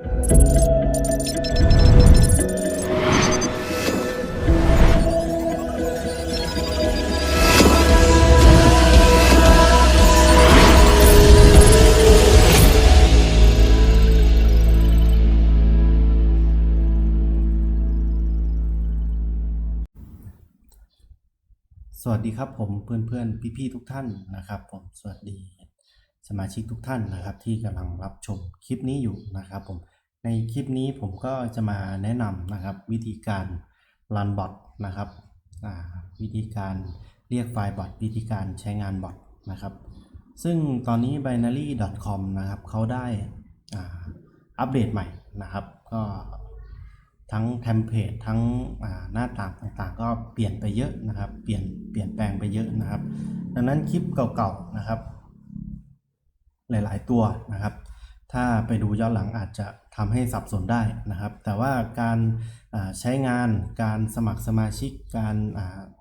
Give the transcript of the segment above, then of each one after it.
สวัสดีครับผมเพื่อนๆพี่ๆทุกท่านนะครับผมสวัสดีสมาชิกทุกท่านนะครับที่กำลังรับชมคลิปนี้อยู่นะครับผม ในคลิปนี้ผมก็จะมาแนะนำนะครับวิธีการรันบอทนะครับวิธีการเรียกไฟล์บอทวิธีการใช้งานบอทนะครับ ซึ่งตอนนี้ binary.com นะครับเขาได้อัปเดตใหม่นะครับ ก็ทั้งเทมเพลตทั้งหน้าต่างต่างๆ ก็เปลี่ยนไปเยอะนะครับ เปลี่ยนเปลี่ยนแปลงไปเยอะนะครับ ดังนั้นคลิปเก่าๆนะครับ หลายๆตัวนะครับ ถ้าไปดูย้อนหลังอาจจะทำให้สับสนได้นะครับ แต่ว่าการใช้งานการสมัครสมาชิกการ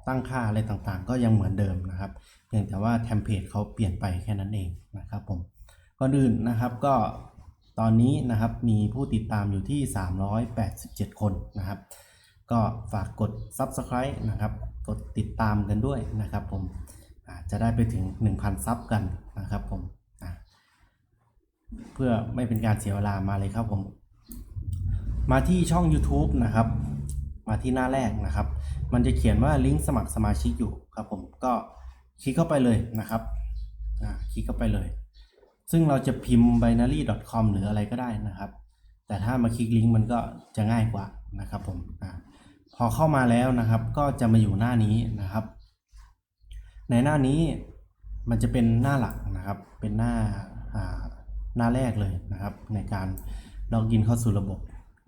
ตั้งค่าอะไรต่างๆ ก็ยังเหมือนเดิมนะครับเพียงแต่ว่าเทมเพลตเขาเปลี่ยนไปแค่นั้นเองนะครับผมก่อนอื่นนะครับก็ตอนนี้นะครับมีผู้ติดตามอยู่ที่ 387 คนนะครับ ก็ฝากกด Subscribe นะครับ กดติดตามกันด้วยนะครับผมจะได้ไปถึง 1,000 ซับกันนะครับผม เพื่อไม่เป็นการเสียเวลามาเลยครับผม มาที่ช่อง YouTube นะครับ มาที่หน้าแรกนะครับ มันจะเขียนว่าลิงก์สมัครสมาชิกอยู่ครับผมก็คลิกเข้าไปเลยนะครับคลิกเข้าไปเลย ซึ่งเราจะพิมพ์ binary.com หรืออะไรก็ได้นะครับ แต่ถ้ามาคลิกลิงก์มันก็จะง่ายกว่านะครับผมอพอเข้ามาแล้วนะครับ ก็จะมาอยู่หน้านี้นะครับ ในหน้านี้มันจะเป็นหน้าหลักนะครับ เป็นหน้า หน้าแรกเลยนะครับ ในการล็อกอินเข้าสู่ระบบ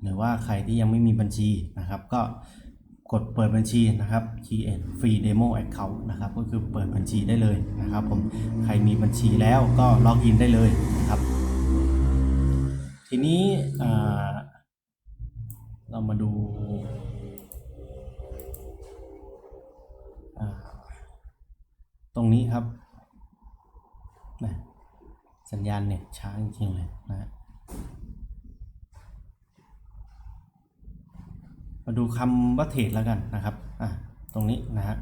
หรือว่าใครที่ยังไม่มีบัญชีนะครับ ก็กดเปิดบัญชีนะครับ create free demo account นะครับ ก็คือเปิดบัญชีได้เลยนะครับผมใครมีบัญชีแล้วก็ล็อกอินได้เลยนะครับ ทีนี้เรามาดูตรงนี้ครับนะ สัญญาณเน็ตช้าจริงๆเลยนะฮะมาดูคำว่าเทรดแล้วกันนะครับอะตรงนี้นะฮะ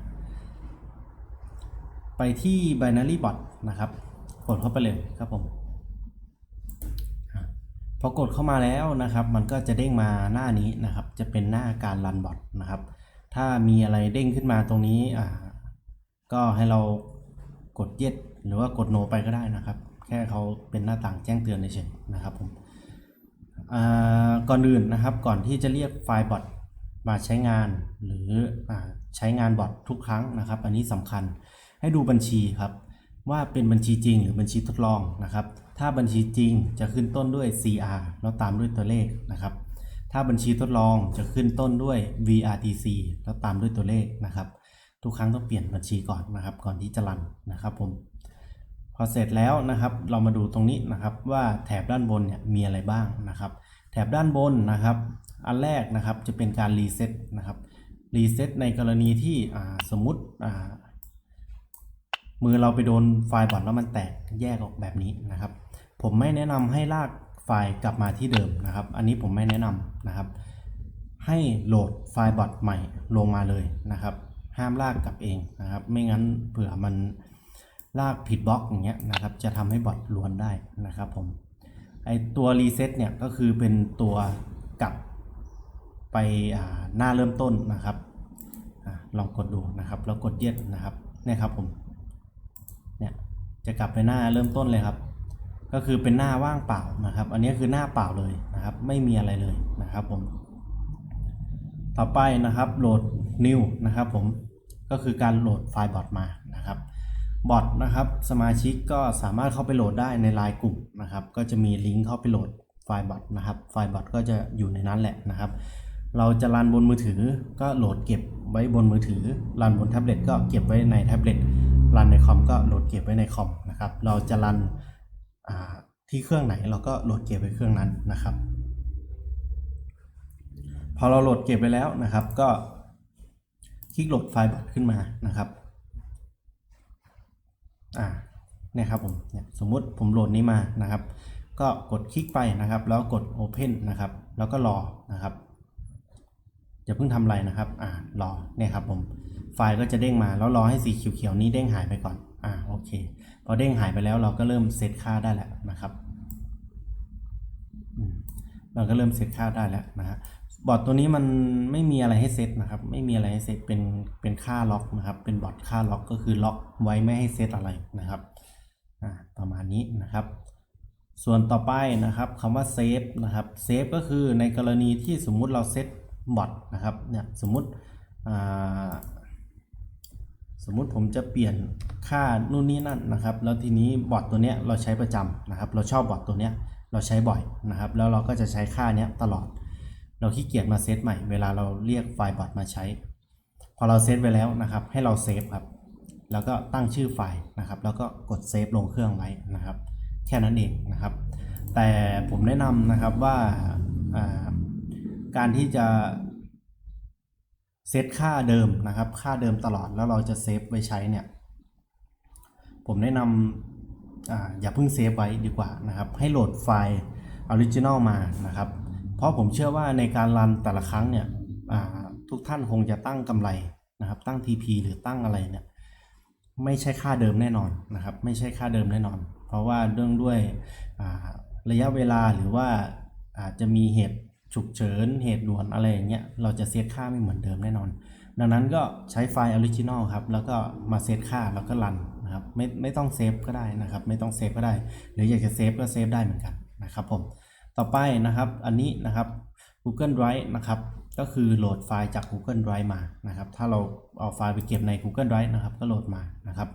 ไปที่ binary bot นะครับกดเข้าไปเลยครับผมพอกดเข้ามาแล้วนะครับ มันก็จะเด้งมาหน้านี้นะครับ จะเป็นหน้าการรันบอทนะครับ ถ้ามีอะไรเด้งขึ้นมาตรงนี้อ่าก็ให้เรากดเย็ดหรือว่ากดโนไปก็ได้นะครับ แค่เขาเป็นหน้าต่างแจ้งเตือนเฉยๆนะครับผมก่อนอื่นนะครับก่อนที่จะเรียกไฟล์บอทมาใช้งานหรืออใช้งานบอททุกครั้งนะครับ อันนี้สำคัญให้ดูบัญชีครับ ว่าเป็นบัญชีจริงหรือบัญชีทดลองนะครับ ถ้าบัญชีจริงจะขึ้นต้นด้วย CR แล้วตามด้วยตัวเลขนะครับ ถ้าบัญชีทดลองจะขึ้นต้นด้วย VRTC แล้วตามด้วยตัวเลขนะครับ ทุกครั้งต้องเปลี่ยนบัญชีก่อนนะครับ ก่อนที่จะรันนะครับผม พอเสร็จแล้วนะครับ เรามาดูตรงนี้นะครับว่าแถบด้านบนเนี่ยมีอะไรบ้างนะครับ แถบด้านบนนะครับ อันแรกนะครับจะเป็นการรีเซ็ตนะครับรีเซ็ตในกรณีที่สมมุติมือเราไปโดนไฟล์บอทแล้วมันแตกแยกออกแบบนี้นะครับ ผมไม่แนะนำให้ลากไฟล์กลับมาที่เดิมนะครับ อันนี้ผมไม่แนะนำนะครับ ให้โหลดไฟล์บอทใหม่ลงมาเลยนะครับ ห้ามลากกลับเองนะครับ ไม่งั้นเผื่อมัน ลากผิดบล็อกอย่างเงี้ยนะครับ จะทำให้บอทล้วนได้นะครับผมไอตัวรีเซ็ตเนี่ยก็คือเป็นตัวกลับไปหน้าเริ่มต้นนะครับอลองกดดูนะครับแล้วกดเย็ดนะครับเนี่ยครับผมเนี่ยจะกลับไปหน้าเริ่มต้นเลยครับ ก็คือเป็นหน้าว่างเปล่านะครับ อันนี้คือหน้าเปล่าเลยนะครับ ไม่มีอะไรเลยนะครับผม ต่อไปนะครับโหลด new นะครับผมก็คือการโหลดไฟล์บอทมานะครับ บอทนะครับสมาชิกก็สามารถเข้าไปโหลดได้ในไลน์กลุ่มนะครับ ก็จะมีลิงก์เข้าไปโหลดไฟล์บอทนะครับ ไฟล์บอทก็จะอยู่ในนั้นแหละนะครับ เราจะรันบนมือถือก็โหลดเก็บไว้บนมือถือ รันบนแท็บเล็ตก็เก็บไว้ในแท็บเล็ต รันในคอมก็โหลดเก็บไว้ในคอมนะครับ เราจะรันที่เครื่องไหนเราก็โหลดเก็บไว้เครื่องนั้นนะครับ พอเราโหลดเก็บไปแล้วนะครับ ก็คลิกโหลดไฟล์บอทขึ้นมานะครับ อ่าเนี่ยครับผมเนี่ยสมมุติผมโหลดนี้มานะครับ ก็กดคลิกไปนะครับ แล้วกด Open นะครับ แล้วก็รอนะครับอย่าเพิ่งทำอะไรนะครับอ่ารอเนี่ยครับผมไฟล์ก็จะเด้งมาแล้วรอให้สีเขียวๆนี้เด้งหายไปก่อนอ่าโอเค พอเด้งหายไปแล้วเราก็เริ่มเซตค่าได้แล้วนะครับเราก็เริ่มเซตค่าได้แล้วนะฮะ บอทตัวนี้มันไม่มีอะไรให้เซตนะครับ ไม่มีอะไรให้เซตเป็นเป็นค่าล็อกนะครับ เป็นบอทค่าล็อกก็คือล็อกไว้ไม่ให้เซตอะไรนะครับอ่าประมาณนี้นะครับ ส่วนต่อไปนะครับคำว่าเซฟนะครับเซฟก็คือในกรณีที่สมมุติเราเซตบอทนะครับเนี่ยสมมุติอ่าสมมุติผมจะเปลี่ยนค่านู่นนี่นั่นนะครับ แล้วทีนี้บอทตัวเนี้ยเราใช้ประจำนะครับ เราชอบบอทตัวเนี้ยเราใช้บ่อยนะครับ แล้วเราก็จะใช้ค่าเนี้ยตลอด เราขี้เกียจมาเซตใหม่เวลาเราเรียกไฟล์บอทมาใช้ พอเราเซตไว้แล้วนะครับ ให้เราเซฟครับ แล้วก็ตั้งชื่อไฟล์นะครับ แล้วก็กดเซฟลงเครื่องไว้นะครับ แค่นั้นเองนะครับ แต่ผมแนะนำนะครับว่าการที่จะเซตค่าเดิมนะครับ ค่าเดิมตลอดแล้วเราจะเซฟไว้ใช้เนี่ย ผมแนะนำออย่าเพิ่งเซฟไว้ดีกว่านะครับ ให้โหลดไฟล์ออริจินอลมานะครับ เพราะผมเชื่อว่าในการรันแต่ละครั้งเนี่ยทุกท่านคงจะตั้งกำไรนะครับ ตั้ง TP หรือตั้งอะไรเนี่ยไม่ใช่ค่าเดิมแน่นอนนะครับ ไม่ใช่ค่าเดิมแน่นอน เพราะว่าเรื่องด้วยระยะเวลาหรือว่าอาจจะมีเหตุฉุกเฉินเหตุด่วนอะไรอย่างเงี้ยเราจะเซตค่าไม่เหมือนเดิมแน่นอน ดังนั้นก็ใช้ไฟล์ออริจินอลครับ แล้วก็มาเซตค่าแล้วก็รันนะครับไม่ไม่ต้องเซฟก็ได้นะครับ ไม่ต้องเซฟก็ได้ หรืออยากจะเซฟก็เซฟได้เหมือนกันนะครับผม ต่อไปนะครับอันนี้นะครับ Google Drive นะครับก็คือโหลดไฟล์จาก Google Drive มานะครับ ถ้าเราเอาไฟล์ไปเก็บใน Google Drive นะครับ ก็โหลดมานะครับ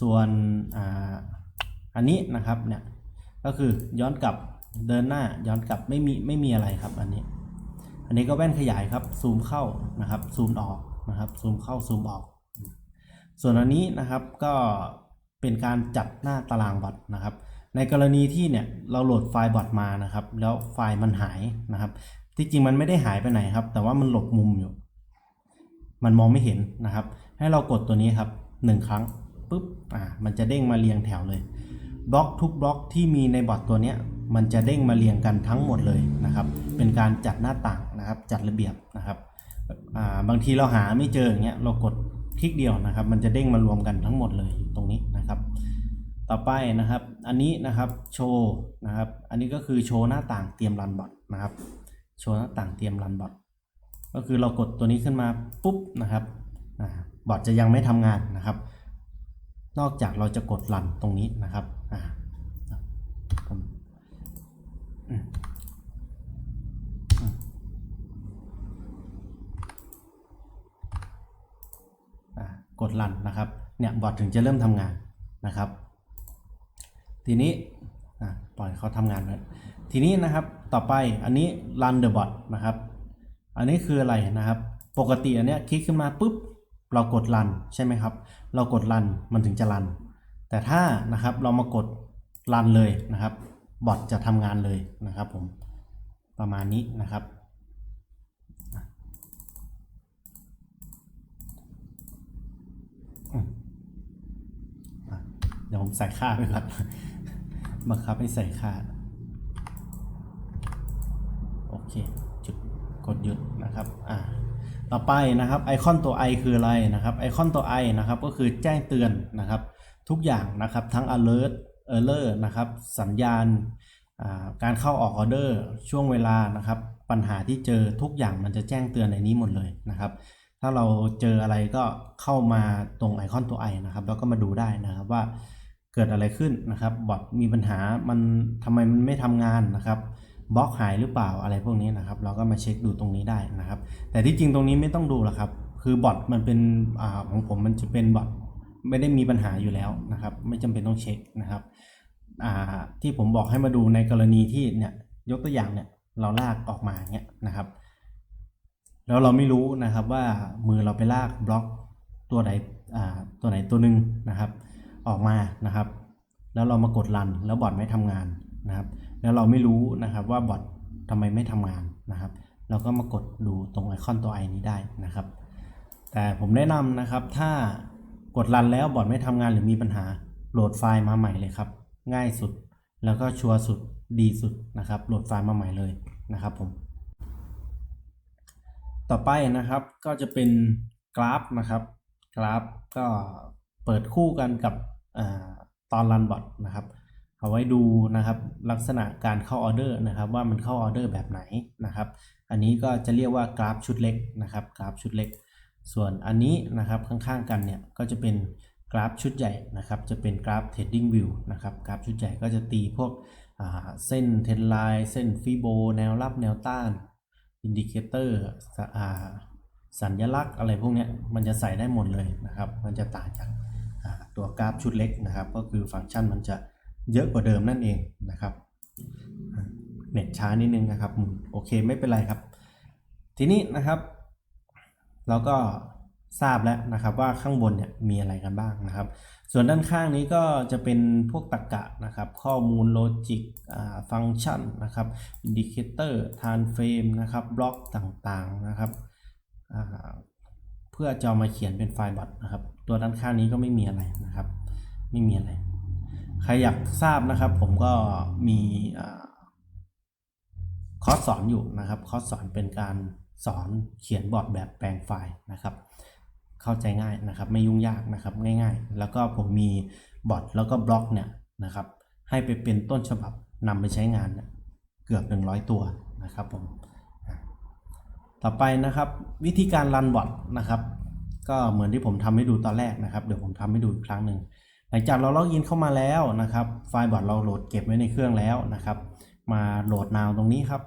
ส่วนอ่าอันนี้นะครับเนี่ยก็คือย้อนกลับเดินหน้าย้อนกลับไม่มีไม่มีอะไรครับอันนี้ อันนี้ก็แว่นขยายครับซูมเข้านะครับซูมออกนะครับซูมเข้าซูมออก ส่วนอันนี้นะครับก็เป็นการจัดหน้าตารางบอทนะครับ ในกรณีที่เนี่ยเราโหลดไฟล์บอทมานะครับ แล้วไฟล์มันหายนะครับ ที่จริงมันไม่ได้หายไปไหนครับ แต่ว่ามันหลบมุมอยู่ มันมองไม่เห็นนะครับ ให้เรากดตัวนี้ครับหนึ่งครั้งปุ๊บอ่ามันจะเด้งมาเรียงแถวเลยบล็อกทุกบล็อกที่มีในบอทตัวเนี้ยมันจะเด้งมาเรียงกันทั้งหมดเลยนะครับ เป็นการจัดหน้าต่างนะครับ จัดระเบียบนะครับอ่าบางทีเราหาไม่เจออย่างเงี้ยเรากดคลิกเดียวนะครับ มันจะเด้งมารวมกันทั้งหมดเลยตรงนี้นะครับ ต่อไปนะครับ อันนี้นะครับโชว์นะครับ อันนี้ก็คือโชว์หน้าต่างเตรียมรันบอทนะครับ โชว์หน้าต่างเตรียมรันบอทก็คือเรากดตัวนี้ขึ้นมาปุ๊บนะครับอ่าบอทจะยังไม่ทำงานนะครับ นอกจากเราจะกดรันตรงนี้นะครับกดรันนะครับ เนี่ยบอทถึงจะเริ่มทำงานนะครับ ทีนี้ปล่อยเขาทำงานไปทีนี้นะครับต่อไปอันนี้ run the bot นะครับ อันนี้คืออะไรนะครับ ปกติอันเนี้ยคลิกขึ้นมาปุ๊บเรากด run ใช่ไหมครับ เรากด run มันถึงจะ run แต่ถ้านะครับเรามากด run เลยนะครับบอทจะทำงานเลยนะครับผมประมาณนี้นะครับอะเดี๋ยวผมใส่ค่าไปก่อน บังคับให้ใส่ค่า โอเค จุดกดหยุดนะครับ อ่า ต่อไปนะครับ ไอคอนตัว i คืออะไรนะครับ ไอคอนตัว i นะครับ ก็คือแจ้งเตือนนะครับ ทุกอย่างนะครับ ทั้ง alert error นะครับ สัญญาณาการเข้าออกออเดอร์ ช่วงเวลานะครับ ปัญหาที่เจอทุกอย่างมันจะแจ้งเตือนในนี้หมดเลยนะครับถ้าเราเจออะไรก็เข้ามาตรงไอคอนตัว i นะครับ แล้วก็มาดูได้นะครับว่า เกิดอะไรขึ้นนะครับบอทมีปัญหามันทำไมมันไม่ทำงานนะครับบล็อกหายหรือเปล่าอะไรพวกนี้นะครับ เราก็มาเช็คดูตรงนี้ได้นะครับ แต่ที่จริงตรงนี้ไม่ต้องดูหรอกครับ คือบอทมันเป็นอของผมมันจะเป็นบอทไม่ได้มีปัญหาอยู่แล้วนะครับ ไม่จำเป็นต้องเช็คนะครับที่ผมบอกให้มาดูในกรณีที่เนี่ยยกตัวอย่างเนี่ยเราลากออกมาเนี่ยนะครับ แล้วเราไม่รู้นะครับว่ามือเราไปลากบล็อกตัวไหนตัวไหนตัวหนึ่งนะครับ ออกมานะครับ แล้วเรามากดรันแล้วบอทไม่ทำงานนะครับ แล้วเราไม่รู้นะครับว่าบอททำไมไม่ทำงานนะครับ เราก็มากดดูตรงไอคอนตัวไอนี้ได้นะครับ แต่ผมแนะนำนะครับถ้ากดรันแล้วบอทไม่ทำงานหรือมีปัญหาโหลดไฟล์มาใหม่เลยครับ ง่ายสุดแล้วก็ชัวร์สุดดีสุดนะครับโหลดไฟล์มาใหม่เลยนะครับผมต่อไปนะครับก็จะเป็นกราฟนะครับ กราฟก็เปิดคู่กันกับ ตอนรันบอทนะครับเอาไว้ดูนะครับลักษณะการเข้าออเดอร์นะครับว่ามันเข้าออเดอร์แบบไหนนะครับ อันนี้ก็จะเรียกว่ากราฟชุดเล็กนะครับกราฟชุดเล็ก ส่วนอันนี้นะครับข้างๆกันเนี่ยก็จะเป็นกราฟชุดใหญ่นะครับจะเป็นกราฟ trading view นะครับกราฟชุดใหญ่ก็จะตีพวกเส้นเทรนไลน์เส้นฟิโบแนวรับแนวต้านอินดิเคเตอร์สัญลักษณ์อะไรพวกเนี้ยมันจะใส่ได้หมดเลยนะครับ มันจะต่างจาก ตัวกราฟชุดเล็กนะครับ ก็คือฟังก์ชันมันจะเยอะกว่าเดิมนั่นเองนะครับเน็ตช้านิดนึงนะครับโอเคไม่เป็นไรครับ ทีนี้นะครับเราก็ทราบแล้วนะครับว่าข้างบนเนี่ยมีอะไรกันบ้างนะครับ ส่วนด้านข้างนี้ก็จะเป็นพวกตรรกะนะครับ ข้อมูลโลจิกฟังก์ชันนะครับอินดิเคเตอร์ทานเฟรมนะครับบล็อกต่างๆนะครับ พื่อจะามาเขียนเป็นไฟล์บอทนะครับ ตัวด้านข้างนี้ก็ไม่มีอะไรนะครับ ไม่มีอะไร ใครอยากทราบนะครับ ผมก็มีอคอร์สสอนอยู่นะครับคอร์สสอนเป็นการสอนเขียนบอร์ดแบบแปลงไฟล์นะครับ เข้าใจง่ายนะครับ ไม่ยุ่งยากนะครับง่าย ๆ แล้วก็ผมมีบอร์ดแล้วก็บล็อกเนี่ยนะครับ ให้ไปเป็นต้นฉบับนำไปใช้งานเกือบ 100 ตัวนะครับผม ต่อไปนะครับวิธีการรันบอร์ดนะครับก็เหมือนที่ผมทำให้ดูตอนแรกนะครับ เดี๋ยวผมทำให้ดูอีกครั้งหนึ่งหลังจากเราล็อกอินเข้ามาแล้วนะครับ ไฟล์บอร์ดเราโหลดเก็บไว้ในเครื่องแล้วนะครับ มาโหลดนาวตรงนี้ครับ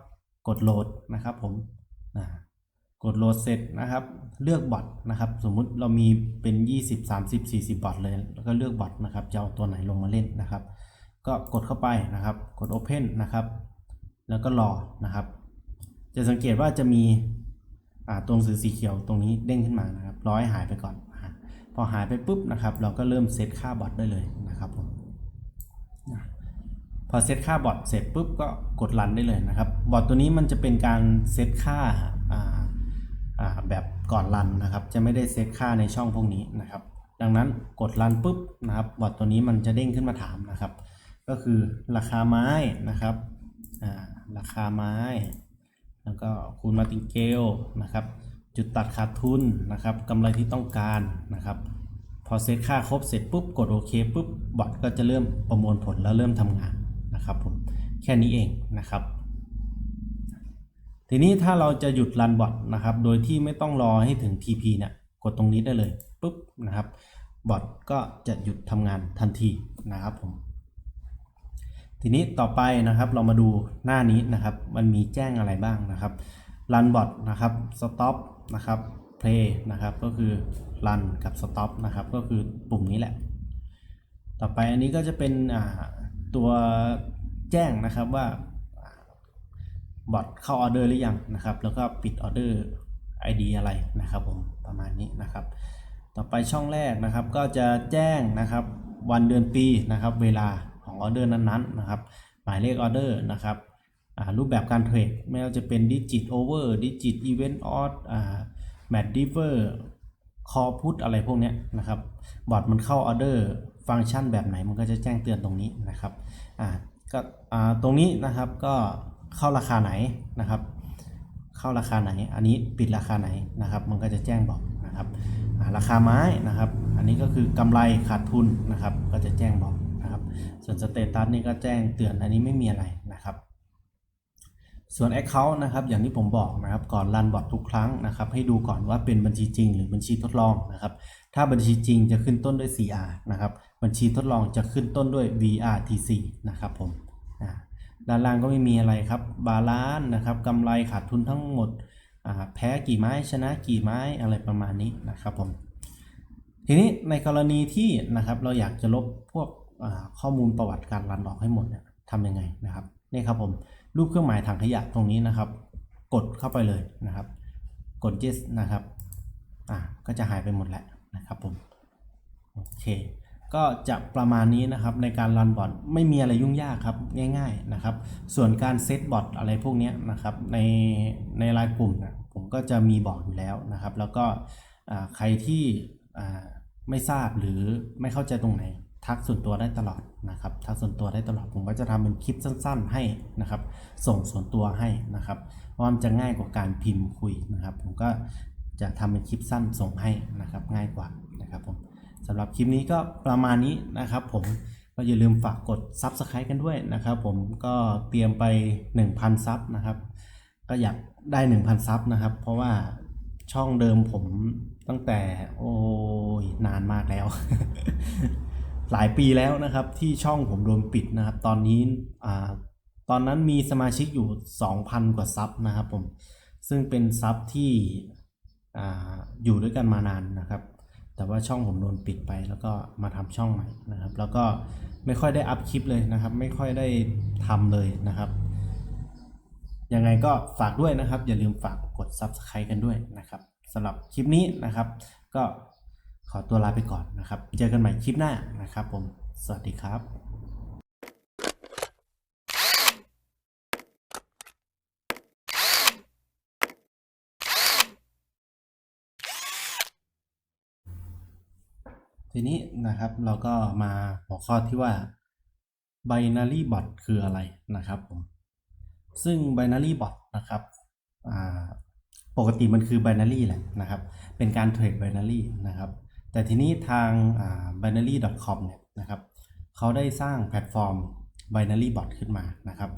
กดโหลดนะครับผมกดโหลดเสร็จนะครับ เลือกบอทนะครับ สมมุติเรามีเป็น 20 30 40 บอทเลย แล้วก็เลือกบอทนะครับจะเอาตัวไหนลงมาเล่นนะครับ ก็กดเข้าไปนะครับ กด Open นะครับ แล้วก็รอนะครับ จะสังเกตว่าจะมี ตัวหนังสือสีเขียวตรงนี้เด้งขึ้นมานะครับร้อให้หายไปก่อน พอหายไปปุ๊บนะครับ เราก็เริ่มเซตค่าบอทได้เลยนะครับผมพอเซตค่าบอทเสร็จปุ๊บก็กดรันได้เลยนะครับ บอทตัวนี้มันจะเป็นการเซตค่าาาแบบก่อนรันนะครับ จะไม่ได้เซตค่าในช่องพวกนี้นะครับ ดังนั้นกดรันปุ๊บนะครับ บอทตัวนี้มันจะเด้งขึ้นมาถามนะครับ ก็คือราคาไม้นะครับาราคาไม้ แล้วก็คูณมาติงเกลนะครับ จุดตัดขาดทุนนะครับกำไรที่ต้องการนะครับ พอเซตค่าครบเสร็จปุ๊บกดโอเคปุ๊บบอทก็จะเริ่มประมวลผลแล้วเริ่มทำงานนะครับผมแค่นี้เองนะครับ ทีนี้ถ้าเราจะหยุดรันบอทนะครับ โดยที่ไม่ต้องรอให้ถึง TP เนี่ยกดตรงนี้ได้เลยปุ๊บนะครับบอทก็จะหยุดทำงานทันทีนะครับผม ทีนี้ต่อไปนะครับเรามาดูหน้านี้นะครับ มันมีแจ้งอะไรบ้างนะครับ run bot นะครับ stop นะครับ play นะครับก็คือ run กับ stop นะครับก็คือปุ่มนี้แหละ ต่อไปอันนี้ก็จะเป็นตัวแจ้งนะครับว่าบอทเข้าออเดอร์หรือยังนะครับ แล้วก็ปิดออเดอร์ ID อะไรนะครับผมประมาณนี้นะครับ ต่อไปช่องแรกนะครับก็จะแจ้งนะครับวันเดือนปีนะครับเวลา ออเดอร์นั้นๆนะครับหมายเลขออเดอร์นะครับรูปแบบการเทรดไม่ว่าจะเป็นดิจิตโอเวอร์ดิจิตอีเวนต์ออดแมทดิเวอร์คอพุทอะไรพวกนี้นะครับบอทมันเข้าออเดอร์ฟังก์ชันแบบไหนมันก็จะแจ้งเตือนตรงนี้นะครับก็ตรงนี้นะครับก็เข้าราคาไหนนะครับ เข้าราคาไหน อันนี้ปิดราคาไหนนะครับ มันก็จะแจ้งบอกนะครับราคาไม้นะครับ อันนี้ก็คือกำไรขาดทุนนะครับ ก็จะแจ้งบอก ส่วนสเตตัสนี่ก็แจ้งเตือนอันนี้ไม่มีอะไรนะครับ ส่วน Account นะครับอย่างที่ผมบอกนะครับก่อนรันบอททุกครั้งนะครับ ให้ดูก่อนว่าเป็นบัญชีจริง หรือบัญชีทดลองนะครับถ้าบัญชีจริงจะขึ้นต้นด้วย CR นะครับบัญชีทดลองจะขึ้นต้นด้วย VRTC นะครับผมด้านล่างก็ไม่มีอะไรครับบาลานนะครับกำไรขาดทุนทั้งหมดแพ้กี่ไม้ชนะกี่ไม้อะไรประมาณนี้นะครับผมทีนี้ในกรณีที่นะครับเราอยากจะลบพวก ข้อมูลประวัติการรันออกให้หมดเนี่ยทำยังไงนะครับนี่ครับผมรูปเครื่องหมายถังขยะตรงนี้นะครับ กดเข้าไปเลยนะครับ กด yes นะครับอ่าก็จะหายไปหมดแล้วนะครับผมโอเค ก็จะประมาณนี้นะครับในการรันบอทไม่มีอะไรยุ่งยากครับง่าย ๆนะครับ ส่วนการเซตบอทอะไรพวกนี้นะครับในในรายกลุ่มนะผมก็จะมีบอกอยู่แล้วนะครับ แล้วก็ใครที่ไม่ทราบหรือไม่เข้าใจตรงไหน ทักส่วนตัวได้ตลอดนะครับทักส่วนตัวได้ตลอดผมก็จะทำเป็นคลิปสั้น ๆ ให้นะครับ ส่งส่วนตัวให้นะครับเพราะว่ามันจะง่ายกว่าการพิมพ์คุยนะครับ ผมก็จะทำเป็นคลิปสั้นส่งให้นะครับ ง่ายกว่านะครับผมสำหรับคลิปนี้ก็ประมาณนี้นะครับผมก็อย่าลืมฝากกด Subscribe กันด้วยนะครับ ผมก็เตรียมไป 1,000 ซับนะครับ ก็อยากได้ 1,000 ซับนะครับ เพราะว่าช่องเดิมผมตั้งแต่โอ้ยนานมากแล้ว หลายปีแล้วนะครับที่ช่องผมโดนปิดนะครับ ตอนนี้อ่าตอนนั้นมีสมาชิกอยู่ 2,000 กว่าซับนะครับผมซึ่งเป็นซับที่อ่าอยู่ด้วยกันมานานนะครับ แต่ว่าช่องผมโดนปิดไปแล้วก็มาทำช่องใหม่นะครับ แล้วก็ไม่ค่อยได้อัพคลิปเลยนะครับ ไม่ค่อยได้ทำเลยนะครับยังไงก็ฝากด้วยนะครับ อย่าลืมฝากกด Subscribe กันด้วยนะครับสำหรับคลิปนี้นะครับ ก็ ขอตัวลาไปก่อนนะครับ เจอกันใหม่คลิปหน้านะครับผม สวัสดีครับทีนี้นะครับเราก็มาหัวข้อที่ว่า binary bot คืออะไรนะครับผมซึ่ง binary bot นะครับปกติมันคือ binary แหละนะครับ เป็นการเทรด binary นะครับ แต่ทีนี้ทาง binary.com เนี่ยนะครับเขาได้สร้างแพลตฟอร์ม binary bot ขึ้นมานะครับ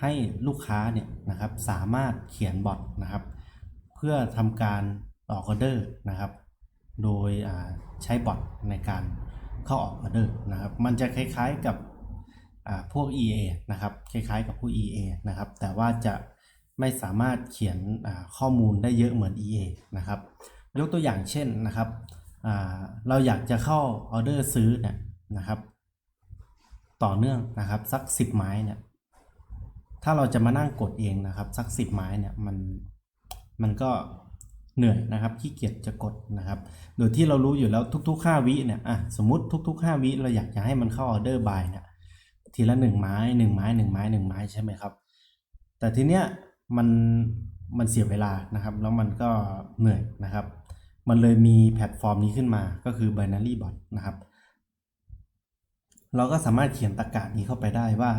ให้ลูกค้าเนี่ยนะครับสามารถเขียนบอทนะครับ เพื่อทำการออกออเดอร์นะครับ โดยใช้บอทในการเข้าออกออเดอร์นะครับ มันจะคล้ายๆกับพวก EA นะครับ คล้ายๆกับพวก EA นะครับ แต่ว่าจะไม่สามารถเขียนข้อมูลได้เยอะเหมือน EA นะครับ ยกตัวอย่างเช่นนะครับ เราอยากจะเข้าออเดอร์ซื้อเนี่ยนะครับ ต่อเนื่องนะครับสัก 10 ไม้เนี่ยถ้าเราจะมานั่งกดเองนะครับสัก 10 ไม้เนี่ยมันมันก็เหนื่อยนะครับขี้เกียจจะกดนะครับ โดยที่เรารู้อยู่แล้วทุก ๆ 5 วิเนี่ยอะสมมติทุก ๆ 5 วิเราอยากจะให้มันเข้าออเดอร์บายเนี่ยทีละ 1 ไม้ 1 ไม้ 1 ไม้ 1 ไม้ใช่ไหมครับ แต่ทีเนี้ยมันมันเสียเวลานะครับ แล้วมันก็เหนื่อยนะครับ มันเลยมีแพลตฟอร์มนี้ขึ้นมาก็คือ binary bot นะครับ เราก็สามารถเขียนตรกกะนี้เข้าไปได้ว่า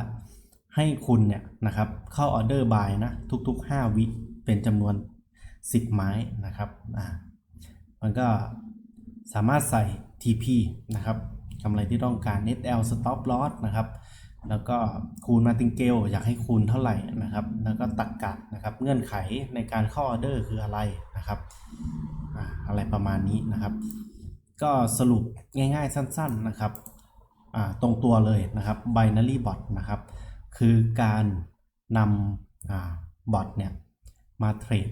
ให้คุณเนี่ยนะครับเข้าออเดอร์บายนะทุก ๆ 5 วิเป็นจำนวน 10 ไม้นะครับอ่ามันก็สามารถใส่ TP นะครับกำไรที่ต้องการ NL Stop Loss นะครับ แล้วก็คูณมาติงเกลอยากให้คูณเท่าไหร่นะครับ แล้วก็ตักกะนะครับ เงื่อนไขในการเข้าออเดอร์คืออะไรนะครับอะไรประมาณนี้นะครับ ก็สรุปง่ายๆสั้น ๆนะครับตรงตัวเลยนะครับ binary bot นะครับ คือการนำอบอทเนี่ยมาเทรด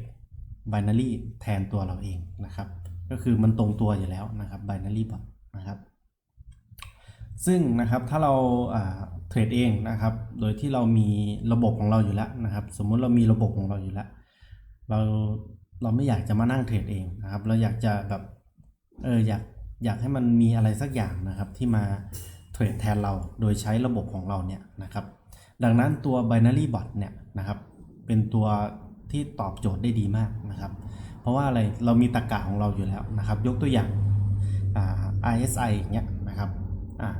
binary แทนตัวเราเองนะครับ ก็คือมันตรงตัวอยู่แล้วนะครับ binary bot นะครับ ซึ่งนะครับถ้าเราเทรดเองนะครับ โดยที่เรามีระบบของเราอยู่แล้วนะครับ สมมุติเรามีระบบของเราอยู่แล้ว เราเราไม่อยากจะมานั่งเทรดเองนะครับ เราอยากจะแบบเอออยากอยากให้มันมีอะไรสักอย่างนะครับ ที่มาเทรดแทนเราโดยใช้ระบบของเราเนี่ยนะครับ ดังนั้นตัว binary bot เนี่ยนะครับ เป็นตัวที่ตอบโจทย์ได้ดีมากนะครับ เพราะว่าอะไรเรามีตรรกะของเราอยู่แล้วนะครับ ยกตัวอย่างอ่า RSI อย่างเงี้ย อ่า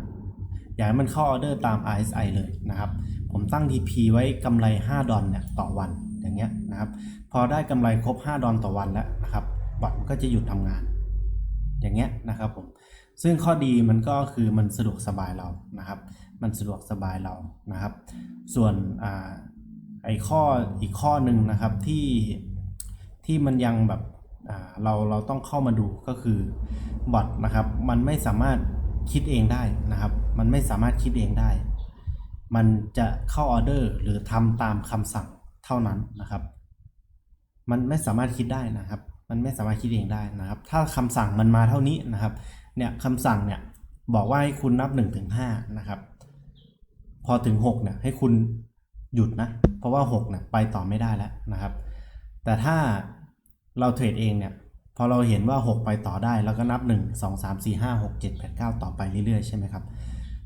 อยากให้มันเข้าออเดอร์ตาม RSI เลยนะครับ ผมตั้ง TP ไว้กำไร 5 ดอลเนี่ยต่อวันอย่างเงี้ยนะครับ พอได้กำไรครบ 5 ดอลต่อวันแล้วนะครับบอทมันก็จะหยุดทำงาน อย่างเงี้ยนะครับผมซึ่งข้อดีมันก็คือมันสะดวกสบายเรานะครับ มันสะดวกสบายเรานะครับ ส่วนอ่าไอ้ข้ออีกข้อหนึ่งนะครับที่ที่มันยังแบบอ่าเราเราต้องเข้ามาดูก็คือบอทนะครับ มันไม่สามารถ คิดเองได้นะครับ มันไม่สามารถคิดเองได้ มันจะเข้าออเดอร์หรือทำตามคำสั่งเท่านั้นนะครับ มันไม่สามารถคิดได้นะครับ มันไม่สามารถคิดเองได้นะครับ ถ้าคำสั่งมันมาเท่านี้นะครับ เนี่ยคำสั่งเนี่ยบอกว่าให้คุณนับ1นถึงหนะครับ พอถึง6เนี่ยให้คุณหยุดนะ เพราะว่า6เนี่ยไปต่อไม่ได้แล้วนะครับ แต่ถ้าเราเทรดเองเนี่ย พอเราเห็นว่า 6 ไปต่อได้แล้วก็นับ 1 2 3 4 5 6 7 8 9 ต่อไปเรื่อยๆใช่ไหมครับ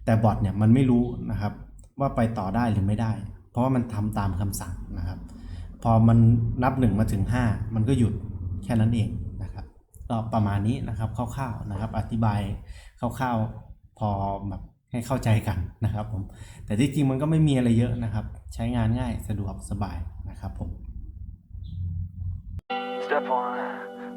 แต่บอทเนี่ยมันไม่รู้นะครับว่าไปต่อได้หรือไม่ได้ เพราะว่ามันทำตามคำสั่งนะครับ พอมันนับ 1 มาถึง 5 มันก็หยุดแค่นั้นเองนะครับก็ประมาณนี้นะครับคร่าวๆนะครับ อธิบายคร่าวๆพอแบบให้เข้าใจกันนะครับผม แต่ที่จริงมันก็ไม่มีอะไรเยอะนะครับ ใช้งานง่ายสะดวกสบายนะครับผม Step one,